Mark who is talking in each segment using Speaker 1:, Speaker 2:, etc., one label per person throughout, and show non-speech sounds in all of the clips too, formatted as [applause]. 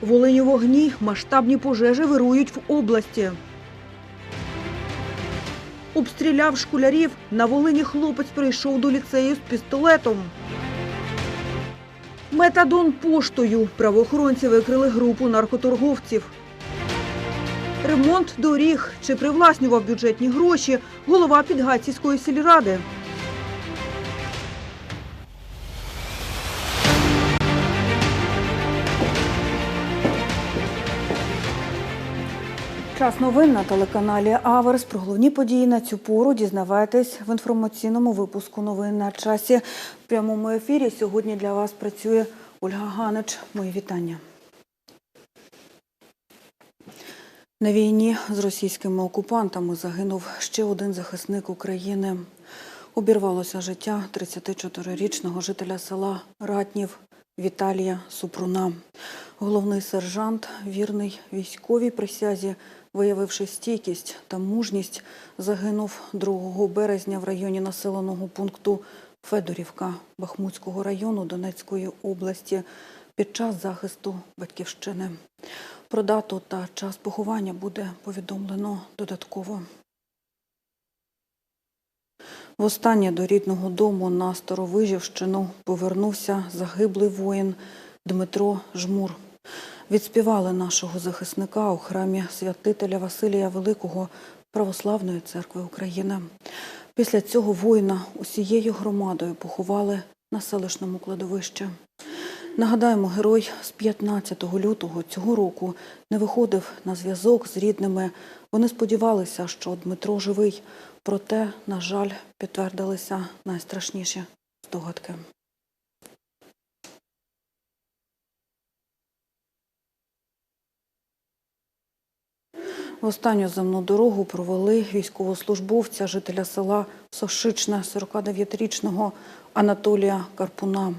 Speaker 1: Волині вогні масштабні пожежі вирують в області. Обстріляв школярів. На Волині хлопець прийшов до ліцею з пістолетом. Метадон поштою. Правоохоронці викрили групу наркоторговців. Ремонт доріг. Чи привласнював бюджетні гроші голова Підгайцівської сільради. Час новин на телеканалі Аверс. Про головні події на цю пору дізнавайтесь в інформаційному випуску новин на часі. В прямому ефірі сьогодні для вас працює Ольга Ганич. Мої вітання. На війні з російськими окупантами загинув ще один захисник України. Обірвалося життя 34-річного жителя села Ратнів Віталія Супруна. Головний сержант, вірний військовій присязі, виявивши стійкість та мужність, загинув 2 березня в районі населеного пункту Федорівка Бахмутського району Донецької області під час захисту батьківщини. Про дату та час поховання буде повідомлено додатково. Востаннє до рідного дому на Старовижівщину повернувся загиблий воїн Дмитро Жмур. Відспівали нашого захисника у храмі святителя Василія Великого Православної церкви України. Після цього воїна усією громадою поховали на селищному кладовищі. Нагадаємо, герой з 15 лютого цього року не виходив на зв'язок з рідними. Вони сподівалися, що Дмитро живий, проте, на жаль, підтвердилися найстрашніші здогадки. В останню земну дорогу провели військовослужбовця, жителя села Сошичне, 49-річного Анатолія Карпуна.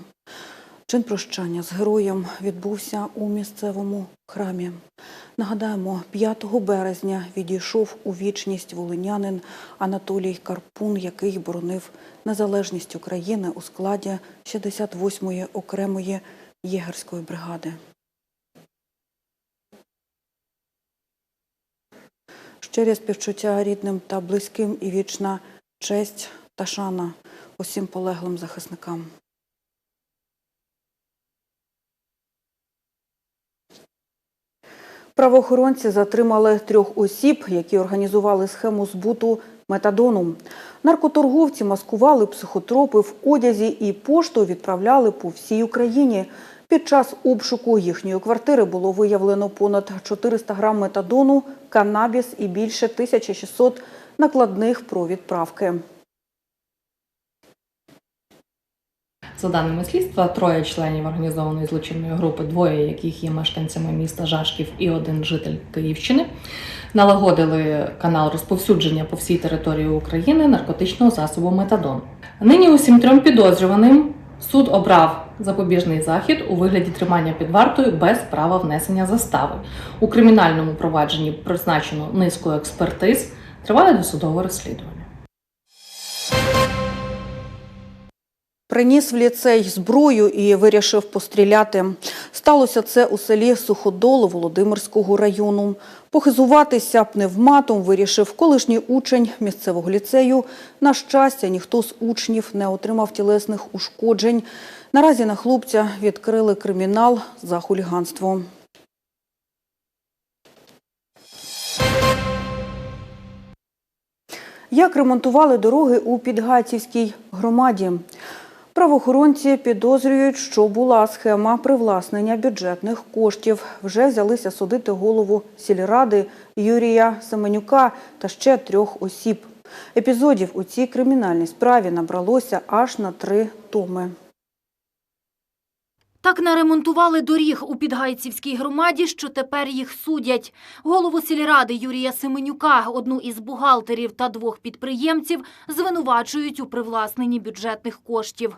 Speaker 1: Чин прощання з героєм відбувся у місцевому храмі. Нагадаємо, 5 березня відійшов у вічність волинянин Анатолій Карпун, який боронив незалежність України у складі 68-ї окремої єгерської бригади. Щирі співчуття рідним та близьким і вічна честь та шана усім полеглим захисникам. Правоохоронці затримали трьох осіб, які організували схему збуту метадону. Наркоторговці маскували психотропи в одязі і поштою відправляли по всій Україні. Під час обшуку їхньої квартири було виявлено понад 400 грам метадону, канабіс і більше 1600 накладних про відправки.
Speaker 2: За даними слідства, троє членів організованої злочинної групи, двоє яких є мешканцями міста Жашків і один житель Київщини, налагодили канал розповсюдження по всій території України наркотичного засобу метадон. Нині усім трьом підозрюваним суд обрав запобіжний захід у вигляді тримання під вартою без права внесення застави. У кримінальному провадженні призначено низку експертиз. Триває досудове розслідування.
Speaker 1: Приніс в ліцей зброю і вирішив постріляти. Сталося це у селі Суходол Володимирського району. Похизуватися пневматом вирішив колишній учень місцевого ліцею. На щастя, ніхто з учнів не отримав тілесних ушкоджень. Наразі на хлопця відкрили кримінал за хуліганство. Як ремонтували дороги у Підгайцівській громаді? Правоохоронці підозрюють, що була схема привласнення бюджетних коштів. Вже взялися судити голову сільради Юрія Семенюка та ще трьох осіб. Епізодів у цій кримінальній справі набралося аж на три томи.
Speaker 3: Так наремонтували доріг у Підгайцівській громаді, що тепер їх судять. Голову сільради Юрія Семенюка, одну із бухгалтерів та двох підприємців звинувачують у привласненні бюджетних коштів.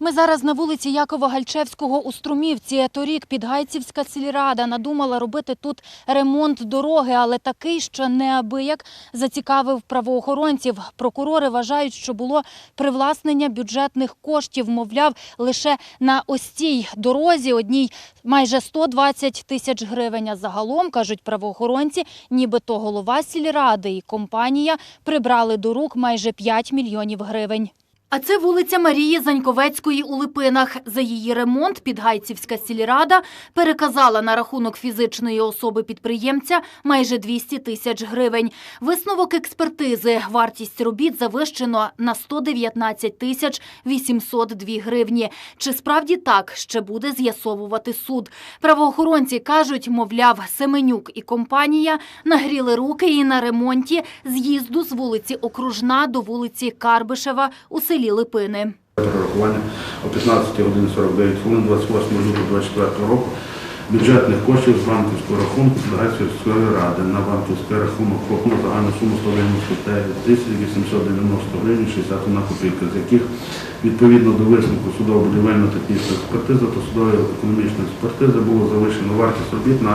Speaker 3: Ми зараз на вулиці Якова Гальчевського у Струмівці. Торік Підгайцівська сільрада надумала робити тут ремонт дороги, але такий, що неабияк зацікавив правоохоронців. Прокурори вважають, що було привласнення бюджетних коштів, мовляв, лише на ось цій дорозі одній майже 120 тисяч гривень. А загалом, кажуть правоохоронці, нібито голова сільради і компанія прибрали до рук майже 5 мільйонів гривень. А це вулиця Марії Заньковецької у Липинах. За її ремонт Підгайцівська сільрада переказала на рахунок фізичної особи підприємця майже 200 тисяч гривень. Висновок експертизи. Вартість робіт завищено на 119 тисяч 802 гривні. Чи справді так ще буде з'ясовувати суд? Правоохоронці кажуть, мовляв, Семенюк і компанія нагріли руки і на ремонті з'їзду з вулиці Окружна до вулиці Карбишева у селі Липини.
Speaker 4: Перерахування о 15 годині 49 хвилин 28 лютого 24 року бюджетних коштів з банківського рахунку Підгайцівської ради на банківський рахунок ФОП загальну суму 199 тисяч 890 гривень 61 копійка, з яких відповідно до висновку судово-будівельно-технічної експертизи та судової економічної експертизи було завищено вартість робіт на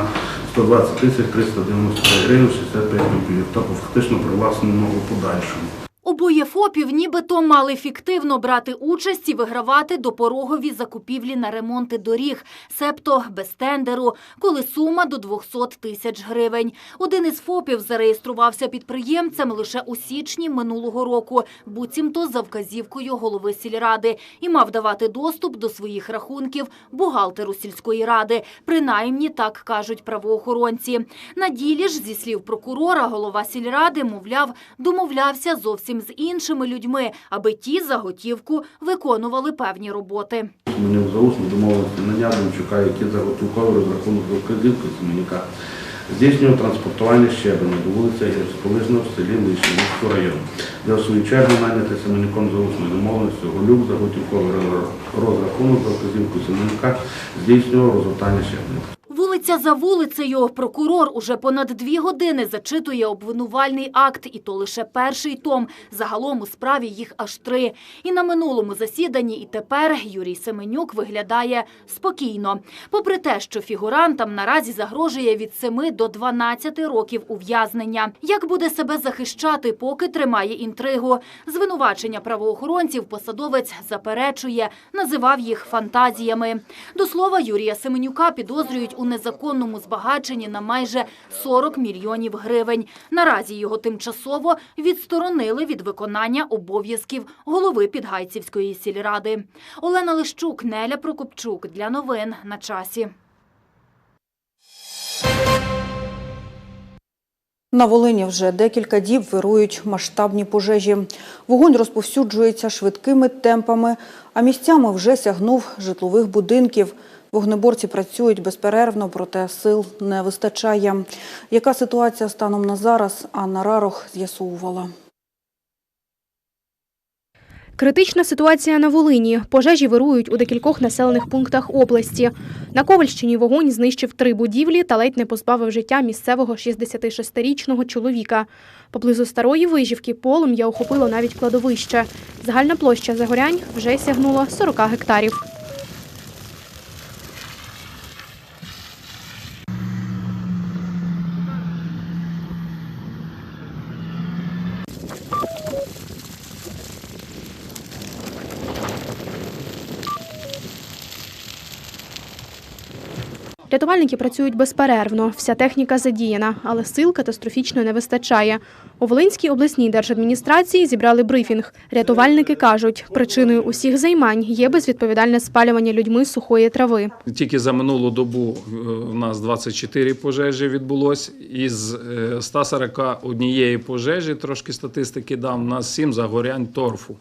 Speaker 4: 120 тисяч 395 гривень 65 копійок та фактично привласнено у подальшому.
Speaker 3: Обоє ФОПів нібито мали фіктивно брати участь і вигравати допорогові закупівлі на ремонти доріг, себто без тендеру, коли сума до 200 тисяч гривень. Один із ФОПів зареєструвався підприємцем лише у січні минулого року, буцімто за вказівкою голови сільради, і мав давати доступ до своїх рахунків бухгалтеру сільської ради. Принаймні так кажуть правоохоронці. На ділі ж, зі слів прокурора, голова сільради, мовляв, домовлявся зовсім з іншими людьми, аби ті за готівку виконували певні роботи.
Speaker 4: Мені заусно домовилися на Демчука, який заготовковий розрахунок за вказівкою Семеняка, здійснював транспортування щебеня до вулиці Гірськолижного в селі Лишівського району, де в свою чергу наняти Семеняком за усною домовленістю Голюк заготівковий розрахунок за вказівкою Семеняка здійснював розгортання щебеня.
Speaker 3: Вулиця за вулицею прокурор уже понад дві години зачитує обвинувальний акт, і то лише перший том. Загалом у справі їх аж три. І на минулому засіданні, і тепер Юрій Семенюк виглядає спокійно. Попри те, що фігурантам наразі загрожує від 7 до 12 років ув'язнення. Як буде себе захищати, поки тримає інтригу? Звинувачення правоохоронців посадовець заперечує, називав їх фантазіями. До слова, Юрія Семенюка підозрюють у незаконному збагаченні на майже 40 мільйонів гривень. Наразі його тимчасово відсторонили від виконання обов'язків голови Підгайцівської сільради. Олена Лищук, Неля Прокопчук. Для новин на часі.
Speaker 1: На Волині вже декілька діб вирують масштабні пожежі. Вогонь розповсюджується швидкими темпами, а місцями вже сягнув житлових будинків. Вогнеборці працюють безперервно, проте сил не вистачає. Яка ситуація станом на зараз, Анна Рарох з'ясовувала.
Speaker 5: Критична ситуація на Волині. Пожежі вирують у декількох населених пунктах області. На Ковальщині вогонь знищив три будівлі та ледь не позбавив життя місцевого 66-річного чоловіка. Поблизу старої вижівки полум'я охопило навіть кладовище. Загальна площа загорянь вже сягнула 40 гектарів. Рятувальники працюють безперервно, вся техніка задіяна, але сил катастрофічно не вистачає. У Волинській обласній держадміністрації зібрали брифінг. Рятувальники кажуть, причиною усіх займань є безвідповідальне спалювання людьми сухої трави.
Speaker 6: Тільки за минулу добу е, у нас 24 пожежі відбулось. Із е, 141 пожежі, трошки статистики дам, у нас 7 загорянь торфу.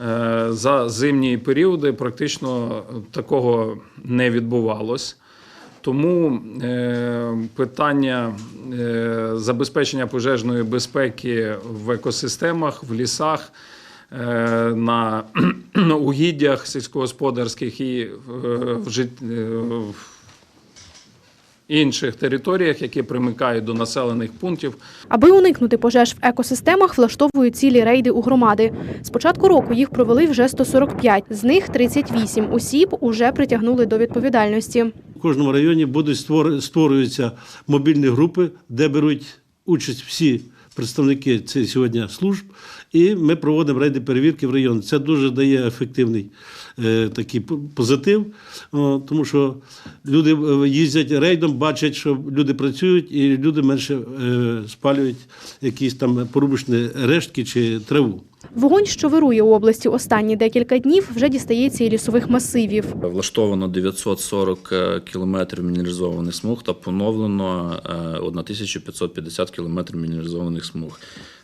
Speaker 6: Е, За зимні періоди практично такого не відбувалось. Тому е, питання е, забезпечення пожежної безпеки в екосистемах, в лісах, е, на [clears throat] угіддях сільськогосподарських і в інших територіях, які примикають до населених пунктів.
Speaker 5: Аби уникнути пожеж в екосистемах, влаштовують цілі рейди у громади. З початку року їх провели вже 145, з них 38 осіб уже притягнули до відповідальності.
Speaker 7: В кожному районі будуть створ- створюються мобільні групи, де беруть участь всі представники цих сьогодні служб, і ми проводимо рейди перевірки в район. Це дуже дає ефективний такий позитив, тому що люди е, їздять рейдом, бачать, що люди працюють, і люди менше е, спалюють якісь там порубочні рештки чи траву.
Speaker 5: Вогонь, що вирує у області останні декілька днів, вже дістається і лісових масивів.
Speaker 8: Влаштовано 940 е, кілометрів мінералізованих смуг та поновлено е, 1550 кілометрів мінералізованих смуг.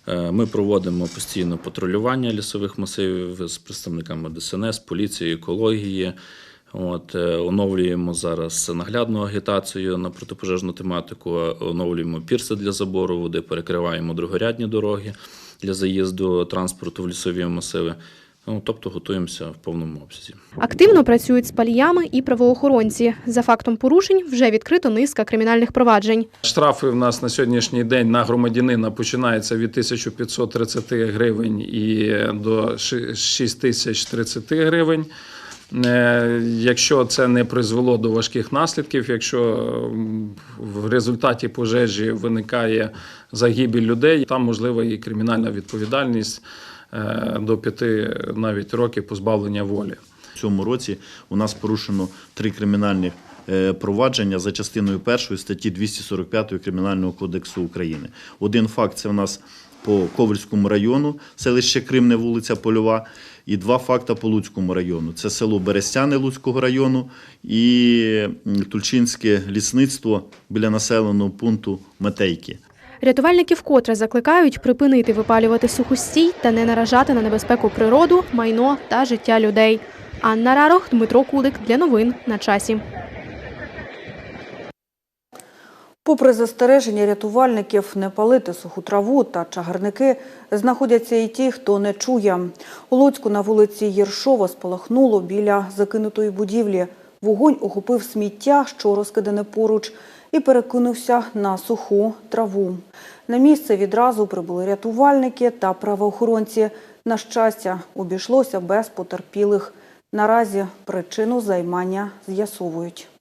Speaker 8: Е, Ми проводимо постійно патрулювання лісових масивів з представниками ДСНС, поліції, екології. От, е, оновлюємо зараз наглядну агітацію на протипожежну тематику, оновлюємо пірси для забору води, перекриваємо другорядні дороги для заїзду транспорту в лісові масиви. Ну, тобто готуємося в повному обсязі.
Speaker 5: Активно працюють з паліями і правоохоронці. За фактом порушень вже відкрито низка кримінальних проваджень.
Speaker 6: Штрафи в нас на сьогоднішній день на громадянина починаються від 1530 гривень і до 6030 гривень. Е, Якщо це не призвело до важких наслідків, якщо в результаті пожежі виникає загибель людей, там можлива і кримінальна відповідальність до п'яти навіть років позбавлення волі.
Speaker 9: В цьому році у нас порушено три кримінальні е, провадження за частиною першої статті 245 Кримінального кодексу України. Один факт це у нас по Ковальському району, селище Кримне, вулиця Польова, і два факти по Луцькому району. Це село Берестяне Луцького району і Тульчинське лісництво біля населеного пункту Метейки.
Speaker 5: Рятувальники вкотре закликають припинити випалювати сухостій та не наражати на небезпеку природу, майно та життя людей. Анна Рарох, Дмитро Кулик для новин на часі.
Speaker 1: Попри застереження рятувальників не палити суху траву та чагарники, знаходяться і ті, хто не чує. У Луцьку на вулиці Єршова спалахнуло біля закинутої будівлі. Вогонь охопив сміття, що розкидане поруч, і перекинувся на суху траву. На місце відразу прибули рятувальники та правоохоронці. На щастя, обійшлося без потерпілих. Наразі причину займання з'ясовують.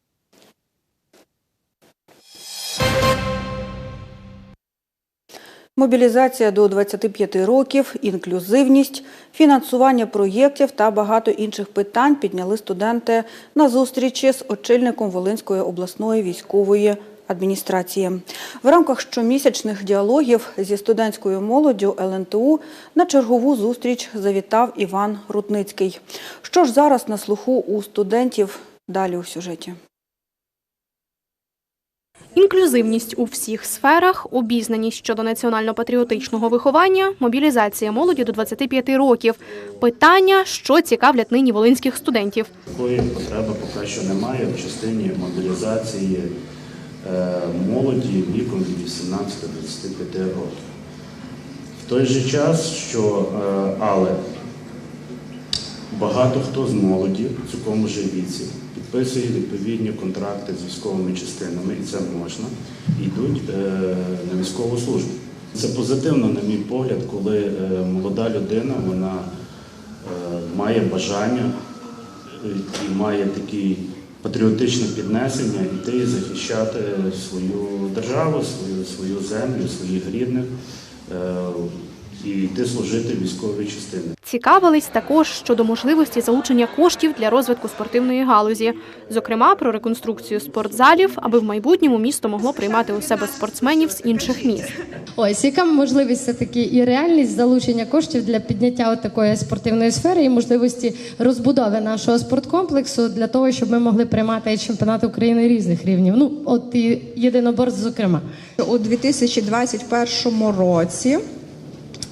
Speaker 1: Мобілізація до 25 років, інклюзивність, фінансування проєктів та багато інших питань підняли студенти на зустрічі з очільником Волинської обласної військової адміністрації. В рамках щомісячних діалогів зі студентською молоддю ЛНТУ на чергову зустріч завітав Іван Рудницький. Що ж зараз на слуху у студентів? Далі у сюжеті.
Speaker 5: Інклюзивність у всіх сферах, обізнаність щодо національно-патріотичного виховання, мобілізація молоді до 25 років. Питання, що цікавлять нині волинських студентів.
Speaker 10: Такої потреби поки що немає в частині мобілізації е, молоді віком від 18 до 25 років. В той же час, що е, але багато хто з молоді в цьому же віці підписує відповідні контракти з військовими частинами, і це можна, йдуть е, на військову службу. Це позитивно, на мій погляд, коли е, молода людина вона е, має бажання і має такі патріотичне піднесення йти і захищати свою державу, свою, свою землю, своїх рідних і йти служити в військовій частині.
Speaker 5: Цікавились також щодо можливості залучення коштів для розвитку спортивної галузі, зокрема про реконструкцію спортзалів, аби в майбутньому місто могло приймати у себе спортсменів з інших міст.
Speaker 11: Ось яка можливість все таки і реальність залучення коштів для підняття такої спортивної сфери і можливості розбудови нашого спорткомплексу для того, щоб ми могли приймати чемпіонати України різних рівнів. Ну от і єдиноборств, зокрема.
Speaker 12: У 2021 році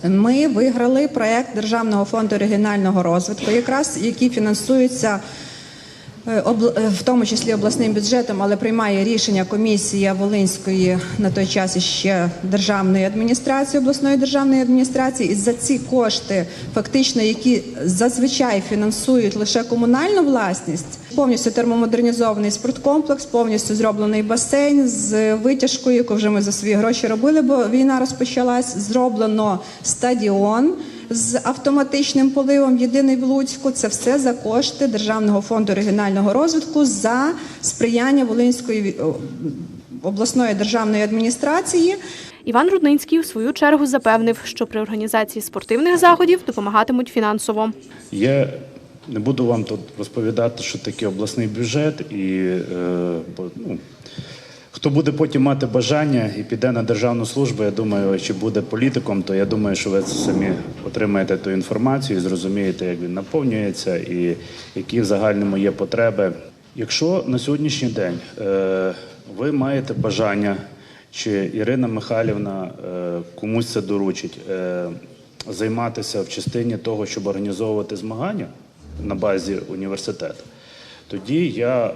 Speaker 12: ми виграли проект Державного фонду регіонального розвитку, якраз який фінансується в тому числі обласним бюджетом, але приймає рішення комісія Волинської на той час ще державної адміністрації, обласної державної адміністрації. І за ці кошти, фактично, які зазвичай фінансують лише комунальну власність, повністю термомодернізований спорткомплекс, повністю зроблений басейн з витяжкою, яку вже ми за свої гроші робили, бо війна розпочалась. Зроблено стадіон з автоматичним поливом єдиний в Луцьку. Це все за кошти Державного фонду регіонального розвитку за сприяння Волинської обласної державної адміністрації.
Speaker 5: Іван Рудницький, у свою чергу, запевнив, що при організації спортивних заходів допомагатимуть фінансово.
Speaker 10: Я не буду вам тут розповідати, що таке обласний бюджет, і е, бо, ну, хто буде потім мати бажання і піде на державну службу, я думаю, чи буде політиком, то я думаю, що ви самі отримаєте ту інформацію і зрозумієте, як він наповнюється і які в загальному є потреби. Якщо на сьогоднішній день е, ви маєте бажання, чи Ірина Михайлівна е, комусь це доручить, е, займатися в частині того, щоб організовувати змагання на базі університету, тоді я е,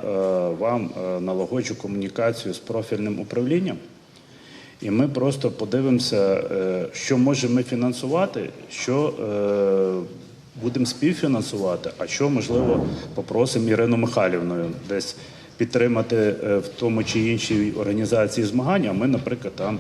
Speaker 10: вам е, налагоджу комунікацію з профільним управлінням, і ми просто подивимося, е, що можемо ми фінансувати, що будемо співфінансувати, а що, можливо, попросимо Ірину Михайлівну десь підтримати в тому чи іншій організації змагання. Ми, наприклад, там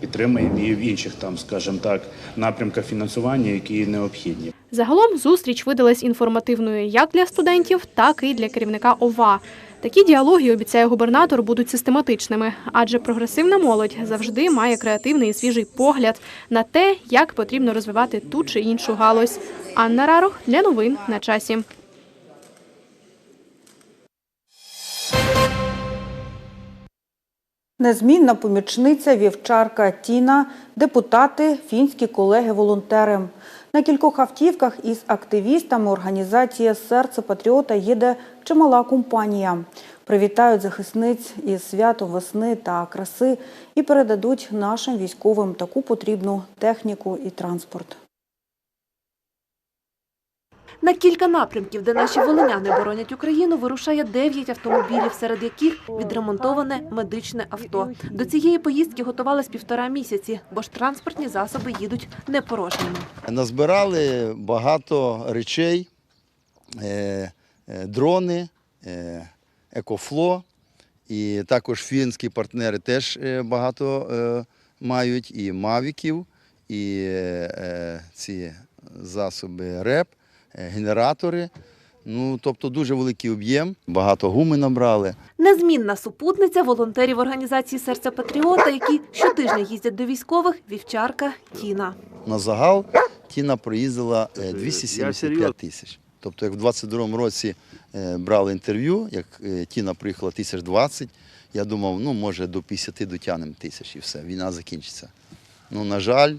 Speaker 10: підтримуємо її в інших, там, скажімо так, напрямках фінансування, які необхідні.
Speaker 5: Загалом зустріч видалась інформативною як для студентів, так і для керівника ОВА. Такі діалоги, обіцяє губернатор, будуть систематичними, адже прогресивна молодь завжди має креативний і свіжий погляд на те, як потрібно розвивати ту чи іншу галузь. Анна Рарох для новин на часі.
Speaker 1: Незмінна помічниця вівчарка Тіна, депутати, фінські колеги-волонтери. На кількох автівках із активістами організації Серце Патріота їде чимала компанія. Привітають захисниць із святом весни та краси і передадуть нашим військовим таку потрібну техніку і транспорт.
Speaker 13: На кілька напрямків, де наші волиняни боронять Україну, вирушає 9 автомобілів, серед яких відремонтоване медичне авто. До цієї поїздки готувались півтора місяці, бо ж транспортні засоби їдуть не порожніми.
Speaker 14: Назбирали багато речей, е, е, дрони, е, екофло, і також фінські партнери теж багато мають і мавіків, і ці засоби РЕП, генератори. Ну, тобто дуже великий об'єм, багато гуми набрали.
Speaker 13: Незмінна супутниця волонтерів організації Серця Патріота, які щотижня їздять до військових, вівчарка Тіна.
Speaker 14: На загал Тіна проїздила е, 275 тисяч. Тобто, як в 22-му році е, брали інтерв'ю, як е, Тіна приїхала тисяч 20, я думав, ну може до 50 дотягнемо тисяч і все, війна закінчиться. Ну, на жаль,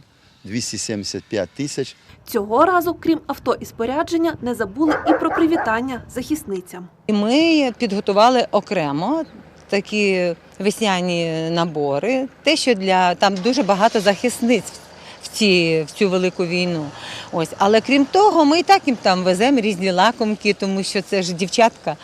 Speaker 14: 275 тисяч.
Speaker 13: Цього разу, крім авто і спорядження, не забули і про привітання захисницям.
Speaker 15: Ми підготували окремо такі весняні набори. Те, що для там дуже багато захисниць ці в цю велику війну. Ось, але крім того, ми і так їм там веземо різні лакомки, тому що це ж дівчатка,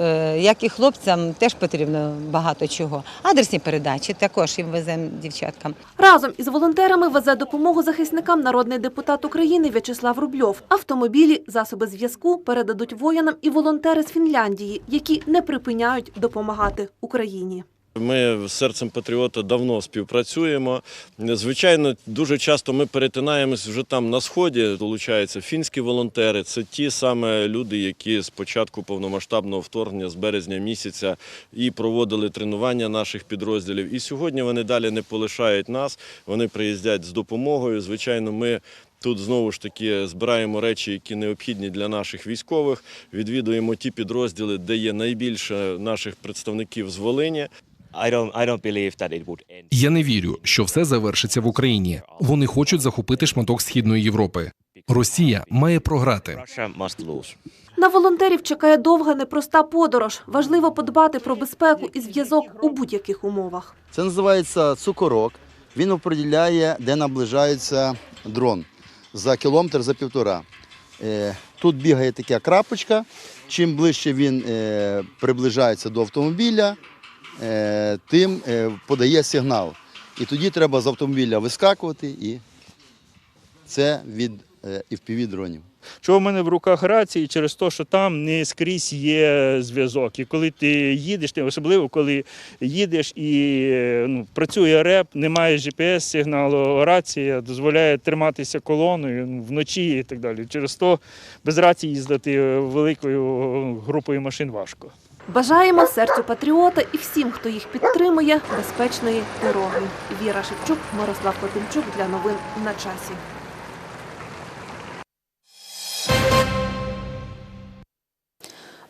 Speaker 15: е, як і хлопцям, теж потрібно багато чого. Адресні передачі також їм веземо дівчаткам.
Speaker 13: Разом із волонтерами везе допомогу захисникам народний депутат України В'ячеслав Рубльов. Автомобілі, засоби зв'язку передадуть воїнам і волонтери з Фінляндії, які не припиняють допомагати Україні.
Speaker 16: Ми з серцем патріота давно співпрацюємо. Звичайно, дуже часто ми перетинаємось вже там на сході. Долучаються фінські волонтери. Це ті саме люди, які з початку повномасштабного вторгнення з березня місяця і проводили тренування наших підрозділів. І сьогодні вони далі не полишають нас. Вони приїздять з допомогою. Звичайно, ми. Тут знову ж таки збираємо речі, які необхідні для наших військових. Відвідуємо ті підрозділи, де є найбільше наших представників з Волині.
Speaker 17: Я не вірю, що все завершиться в Україні. Вони хочуть захопити шматок східної Європи. Росія має програти.
Speaker 13: На волонтерів чекає довга непроста подорож. Важливо подбати про безпеку і зв'язок у будь-яких умовах.
Speaker 14: Це називається цукорок. Він определяє, де наближається дрон за кілометр, за півтора. Е, Тут бігає така крапочка. Чим ближче він е, приближається до автомобіля, тим е, подає сигнал. І тоді треба з автомобіля вискакувати, і це від е, FPV-дронів.
Speaker 18: Чого в мене в руках рації через те, що там не скрізь є зв'язок. І коли ти їдеш, ти особливо коли їдеш і е, ну, працює реп, немає GPS-сигналу, рація дозволяє триматися колоною ну, вночі і так далі. Через то без рації їздити великою групою машин важко.
Speaker 13: Бажаємо серцю патріота і всім, хто їх підтримує, безпечної дороги. Віра Шевчук, Мирослав Котимчук для новин на часі.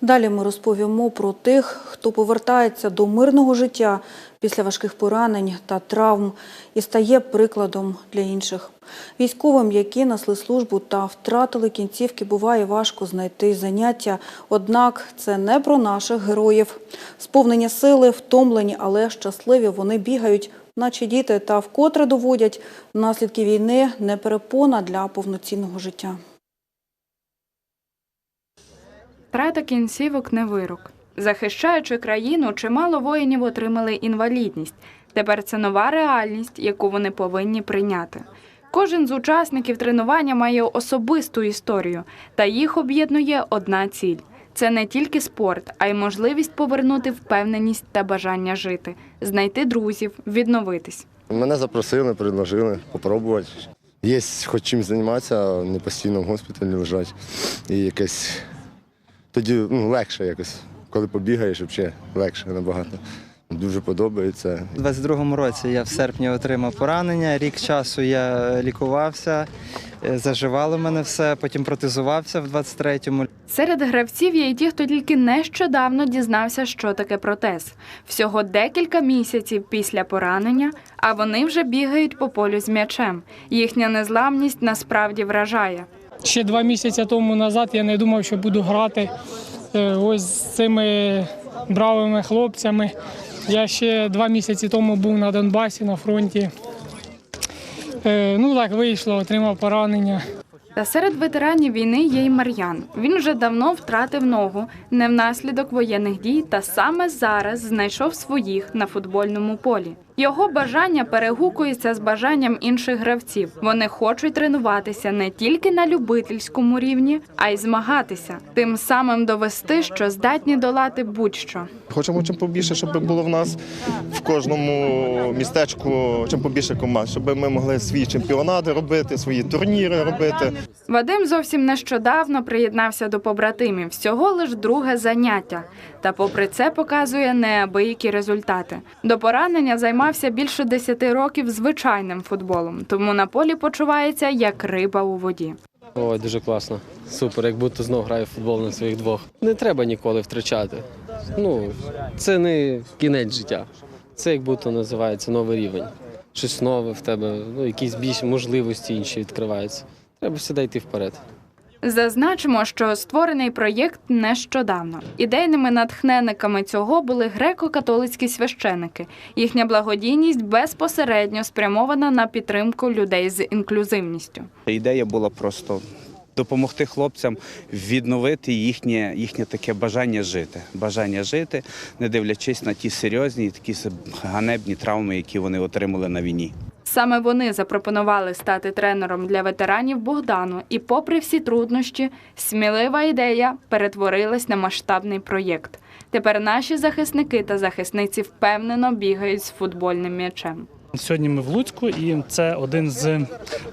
Speaker 1: Далі ми розповімо про тих, хто повертається до мирного життя після важких поранень та травм і стає прикладом для інших. Військовим, які несли службу та втратили кінцівки, буває важко знайти заняття. Однак це не про наших героїв. Сповнення сили, втомлені, але щасливі вони бігають, наче діти, та вкотре доводять наслідки війни не перепона для повноцінного життя.
Speaker 19: Втрата кінцівок не вирок. Захищаючи країну, чимало воїнів отримали інвалідність. Тепер це нова реальність, яку вони повинні прийняти. Кожен з учасників тренування має особисту історію, та їх об'єднує одна ціль. Це не тільки спорт, а й можливість повернути впевненість та бажання жити, знайти друзів, відновитись.
Speaker 20: Мене запросили, предложили попробувати. Є хоч чим займатися, не постійно в госпіталі лежать. І якесь тоді ну, легше якось. Коли побігаєш, взагалі легше набагато. Дуже подобається.
Speaker 21: У 22-му році я в серпні отримав поранення. Рік часу я лікувався, е, заживало мене все, потім протезувався в 23-му.
Speaker 19: Серед гравців є й ті, хто тільки нещодавно дізнався, що таке протез. Всього декілька місяців після поранення, а вони вже бігають по полю з м'ячем. Їхня незламність насправді вражає.
Speaker 22: Ще два місяці тому назад я не думав, що буду грати е, ось з цими бравими хлопцями. Я ще два місяці тому був на Донбасі на фронті. Е, Ну так вийшло, отримав поранення.
Speaker 19: Та серед ветеранів війни є й Мар'ян. Він вже давно втратив ногу не внаслідок воєнних дій, та саме зараз знайшов своїх на футбольному полі. Його бажання перегукується з бажанням інших гравців. Вони хочуть тренуватися не тільки на любительському рівні, а й змагатися, тим самим довести, що здатні долати будь-що.
Speaker 23: Хочемо чим побільше, щоб було в нас в кожному містечку чим побільше команд, щоб ми могли свої чемпіонати робити, свої турніри робити.
Speaker 19: Вадим зовсім нещодавно приєднався до побратимів, всього лиш друге заняття. Та попри це показує неабиякі результати. До поранення займався більше 10 років звичайним футболом, тому на полі почувається як риба у воді.
Speaker 24: Ой, дуже класно. Супер, як будто знов граю в футбол на своїх двох. Не треба ніколи втрачати. Ну, це не кінець життя. Це як будто називається новий рівень. Щось нове в тебе, ну, якісь більш можливості інші відкриваються. Треба завжди йти вперед.
Speaker 19: Зазначимо, що створений проєкт нещодавно. Ідейними натхненниками цього були греко-католицькі священики. Їхня благодійність безпосередньо спрямована на підтримку людей з інклюзивністю.
Speaker 25: Ідея була просто допомогти хлопцям відновити їхнє, їхнє таке бажання жити. Бажання жити, не дивлячись на ті серйозні такі ганебні травми, які вони отримали на війні.
Speaker 19: Саме вони запропонували стати тренером для ветеранів Богдану, і, попри всі труднощі, смілива ідея перетворилась на масштабний проєкт. Тепер наші захисники та захисниці впевнено бігають з футбольним м'ячем.
Speaker 26: Сьогодні ми в Луцьку, і це один з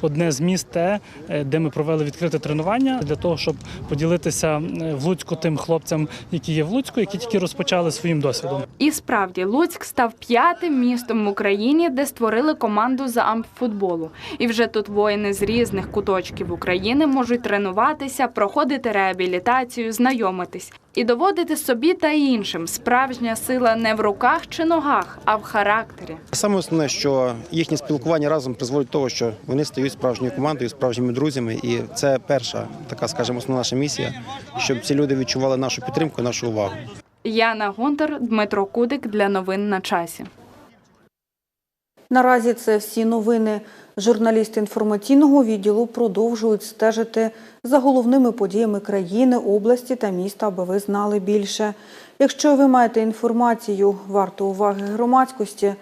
Speaker 26: одне з міст, е, де ми провели відкрите тренування для того, щоб поділитися е, в Луцьку тим хлопцям, які є в Луцьку, які тільки розпочали своїм досвідом.
Speaker 19: І справді Луцьк став п'ятим містом в Україні, де створили команду за ампфутболу. І вже тут воїни з різних куточків України можуть тренуватися, проходити реабілітацію, знайомитись і доводити собі та іншим. Справжня сила не в руках чи ногах, а в характері.
Speaker 27: Саме основне, що їхнє спілкування разом призводить до того, що вони стають справжньою командою, справжніми друзями, і це перша така, скажімо, основна наша місія, щоб ці люди відчували нашу підтримку, нашу увагу.
Speaker 19: Яна Гонтар, Дмитро Кудик для новин на часі.
Speaker 1: Наразі це всі новини. Журналісти інформаційного відділу продовжують стежити за головними подіями країни, області та міста, аби ви знали більше. Якщо ви маєте інформацію варту уваги громадськості,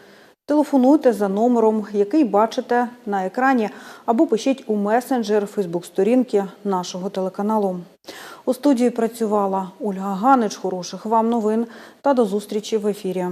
Speaker 1: телефонуйте за номером, який бачите на екрані, або пишіть у месенджер Фейсбук-сторінки нашого телеканалу. У студії працювала Ольга Ганич. Хороших вам новин та до зустрічі в ефірі.